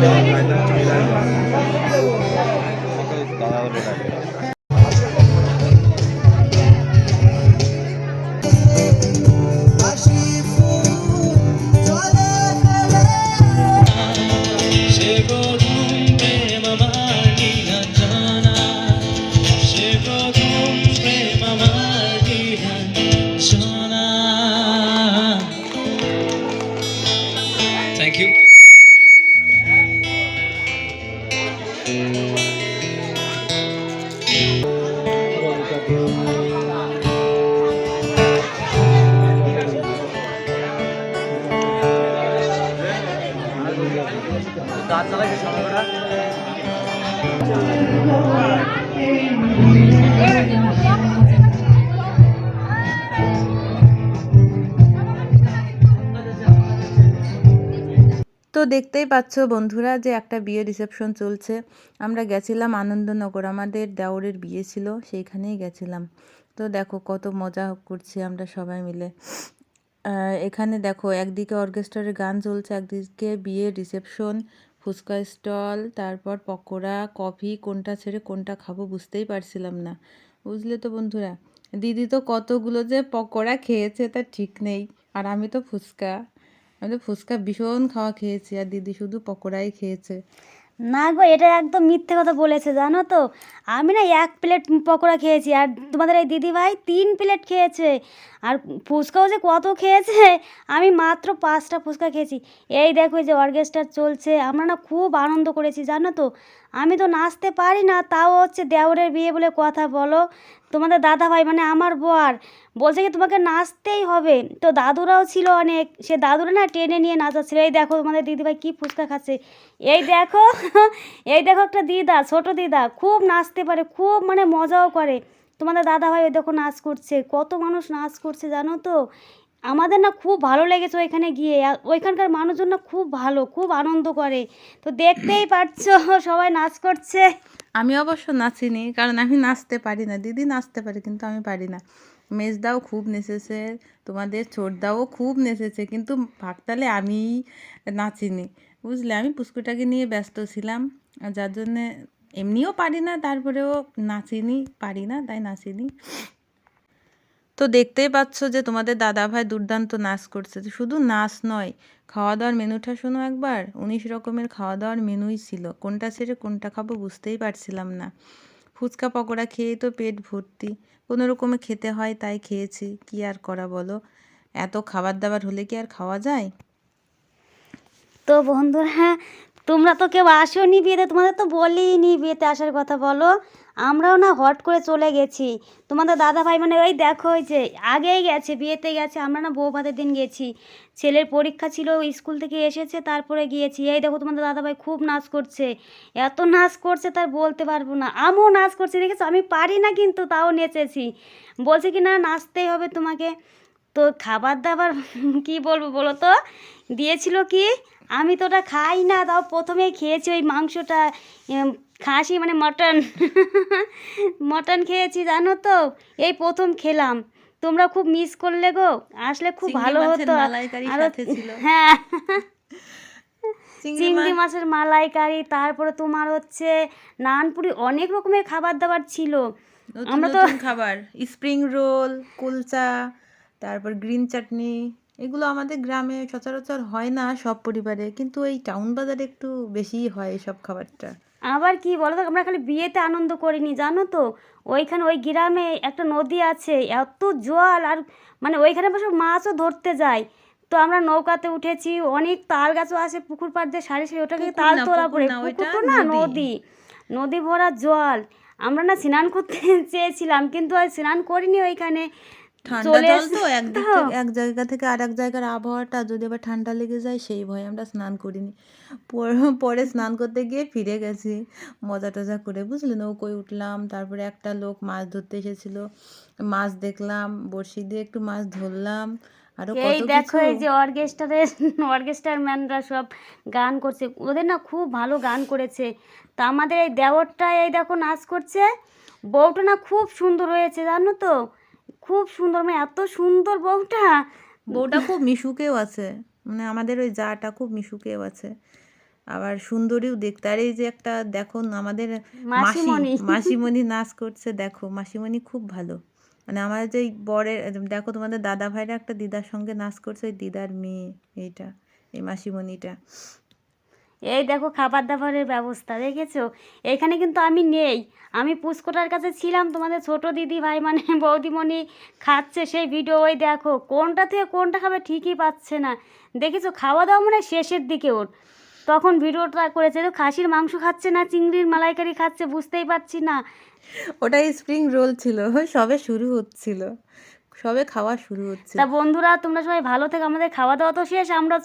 Thank তো দেখতেই পাচ্ছ বন্ধুরা যে একটা বিয়ে রিসেপশন চলছে। আমরা গেছিলাম আনন্দনগর, আমাদের দেওরের বিয়ে ছিল, সেইখানেই গেছিলাম। তো দেখো কত মজা করছি আমরা সবাই মিলে। এখানে দেখো একদিকে অর্কেস্ট্রারের গান চলছে, একদিকে বিয়ের রিসেপশন ফুচকা স্টল তারপর পকোড়া কফি কোনটা ছেড়ে কোনটা খাব বুঝতেই পারছিলাম না। বুঝলে তো বন্ধুরা? দিদি তো কতগুলো যে পকোড়া খেয়েছে তার ঠিক নেই। আর আমি তো ফুচকা। আমি ফুচকা ভীষণ খাওয়া খেয়েছি, আর দিদি শুধু পকোড়াই খেয়েছে। না গো, এটা একদম মিথ্যে কথা বলেছে, জানো তো? আমি না এক প্লেট পকোড়া খেয়েছি, আর তোমাদের এই দিদিভাই তিন প্লেট খেয়েছে। আর ফুচকাও যে কত খেয়েছে, আমি মাত্র পাঁচটা ফুচকা খেয়েছি। এই দেখো যে অর্কেস্ট্রা চলছে, আমরা না খুব আনন্দ করেছি, জানো তো? আমি তো নাচতে পারি না, তাও হচ্ছে দেওরের বিয়ে বলে কথা বলো। তোমাদের দাদা ভাই মানে আমার বর, বলছে কি তোমাকে নাচতেই হবে। তো দাদুরাও ছিল অনেক, সে দাদুরা না টেনে নিয়ে নাচাচ্ছিল। এই দেখো তোমাদের দিদিভাই কী ফুচকা খাচ্ছে। এই দেখো এই দেখো একটা দিদা, ছোট দিদা, খুব নাচতে পারে, খুব মানে মজাও করে। তোমাদের দাদা ভাই ওই দেখো নাচ করছে, কত মানুষ নাচ করছে জানো তো? আমাদের না খুব ভালো লেগেছে ওইখানে গিয়ে। ওইখানকার মানুষজন না খুব ভালো, খুব আনন্দ করে। তো দেখতেই পাচ্ছো, সবাই নাচ করছে। আমি অবশ্য নাচিনি, কারণ আমি নাচতে পারি না। দিদি নাচতে পারে, কিন্তু আমি পারি না। মেজদাও খুব নেচেছে, তোমাদের ছোটদাও খুব নেচেছে, কিন্তু ভাগতালে আমি নাচিনি। বুঝলে, আমি পুষ্কুটাকে নিয়ে ব্যস্ত ছিলাম, যার জন্যে এমনিও পারি না, তারপরেও নাচিনি, পারি না, তাই নাচিনি। তো দেখতেই পাচ্ছ যে তোমাদের দাদা ভাই দুর্দান্ত নাচ করছে। শুধু নাচ নয় খাওয়া দাওয়ার মেনুটা শোনো একবার। উনিশ রকমের খাওয়া দাওয়ার মেনুই ছিল। কোনটা ছেড়ে কোনটা খাব বুঝতেই পারছিলাম না। ফুচকা পকোড়া খেয়েই তো পেট ভর্তি। কোনো রকমে খেতে হয় তাই খেয়েছি। কি আর করা বলো? এত খাবার দাবার হলে কি আর খাওয়া যায়? তো বন্ধুরা তোমরা তো কেউ আসোনি বিয়েতে, তোমাদের তো বলিনি বিয়েতে আসার কথা, বলো। আমরাও না হট করে চলে গেছি। তোমাদের দাদা ভাই মানে ওই দেখো, ওই যে আগেই গেছে, বিয়েতে গেছে, আমরা না বউ ভাতের দিন গেছি। ছেলের পরীক্ষা ছিল স্কুল থেকে এসেছে, তারপরে গিয়েছি। এই দেখো, তোমাদের দাদা ভাই খুব নাচ করছে। এত নাচ করছে, তার বলতে পারব না। আমিও নাচ করছি, দেখেছ? আমি পারি না কিন্তু তাও নেচেছি। বলছে কি, না, নাচতেই হবে তোমাকে। তো খাবার দাবার, কি বলব বলো তো? দিয়েছিল কি? আমি তো ওটা খাই না তাও প্রথমেই খেয়েছি ওই মাংসটা খাসি মানে মটন। মটন খেয়েছি জানো তো? এই প্রথম খেলাম। তোমরা খুব মিস করলে গো। আসলে খুব ভালো হতো। হ্যাঁ। চিংড়ি মাছের মালাইকারি তারপরে তোমার হচ্ছে নানপুরি অনেক রকমের খাবার দাবার ছিল। আমরা তো খাবার। স্প্রিং রোল কুলচা তারপর গ্রিন চাটনি এগুলো আমাদের গ্রামে সচরাচর হয় না সব পরিবারে কিন্তু এই টাউন বাজারে একটু বেশিই হয় এসব খাবারটা। আবার কি বলো তো আমরা খালি বিয়েতে আনন্দ করিনি জানো তো? ওইখানে ওই গ্রামে একটা নদী আছে এত জল আর মানে ওইখানে বসে মাছও ধরতে যায়। তো আমরা নৌকাতে উঠেছি অনেক তাল গাছও আছে পুকুর পাড় দিয়ে সারি সারি ওটাকে তাল তোলা পড়ে। পুকুর তো না নদী। নদী। নদী ভরা জল। আমরা না স্নান করতে চেয়েছিলাম কিন্তু আর স্নান করিনি ওইখানে। ঠান্ডা জল তো একদিক থেকে এক জায়গা থেকে আর এক জায়গার আবহাওয়াটা যদি আবার ঠান্ডা লেগে যায় সেই ভয়ে আমরা স্নান করিনি। পর- স্নান করতে গিয়ে ফিরে গেছি মজা টজা করে বুঝলি? নৌকোয় উঠলাম তারপরে একটা লোক মাছ ধরতে এসেছিল। মাছ দেখলাম বড়শি দিয়ে একটু মাছ ধরলাম। আরও এই দেখো কিছু। এই যে অর্কেস্ট্রারের অর্কেস্ট্রার ম্যানরা সব গান করছে। ওদের না খুব ভালো গান করেছে। তা আমাদের এই দেওরটা এই দেখো নাচ করছে। বউটা না খুব সুন্দর হয়েছে জানো তো? খুব সুন্দর মানে এত সুন্দর বউটা। বউটা খুব মিশুকেও আছে। মানে আমাদের ওই জাটা খুব মিশুকেও আছে। আবার সুন্দরীও দেখতে আর এই যে একটা দেখো আমাদের মাসি মাসিমণি। মাসিমণি নাচ করছে দেখো মাসিমণি খুব ভালো। মানে আমার যে বরের দেখো তোমাদের দাদা ভাইরা একটা দিদার সঙ্গে নাচ করছে ওই দিদার মেয়ে এইটা এই মাসিমণিটা। এই দেখো খাবার দাবারের ব্যবস্থা দেখেছ? এখানে কিন্তু আমি নেই। আমি পুষ্কটার কাছে ছিলাম তোমাদের ছোট দিদি ভাই মানে বৌদিমণি খাচ্ছে সেই ভিডিও ওই দেখো কোনটা থেকে কোনটা খাবে ঠিকই পাচ্ছে না। দেখেছ খাওয়া দাওয়া মানে শেষের দিকে ওর। তখন ভিডিওটা করেছে তো খাসির মাংস খাচ্ছে না চিংড়ির মালাইকারি খাচ্ছে বুঝতেই পারছি না। ওটা স্প্রিং রোল ছিল ওই সবে শুরু হচ্ছিল। সবে খাওয়া শুরু হচ্ছে। তা বন্ধুরা তোমরা সবাই ভালো থেকে আমাদের খাওয়া দাওয়া তো শেষ আমরা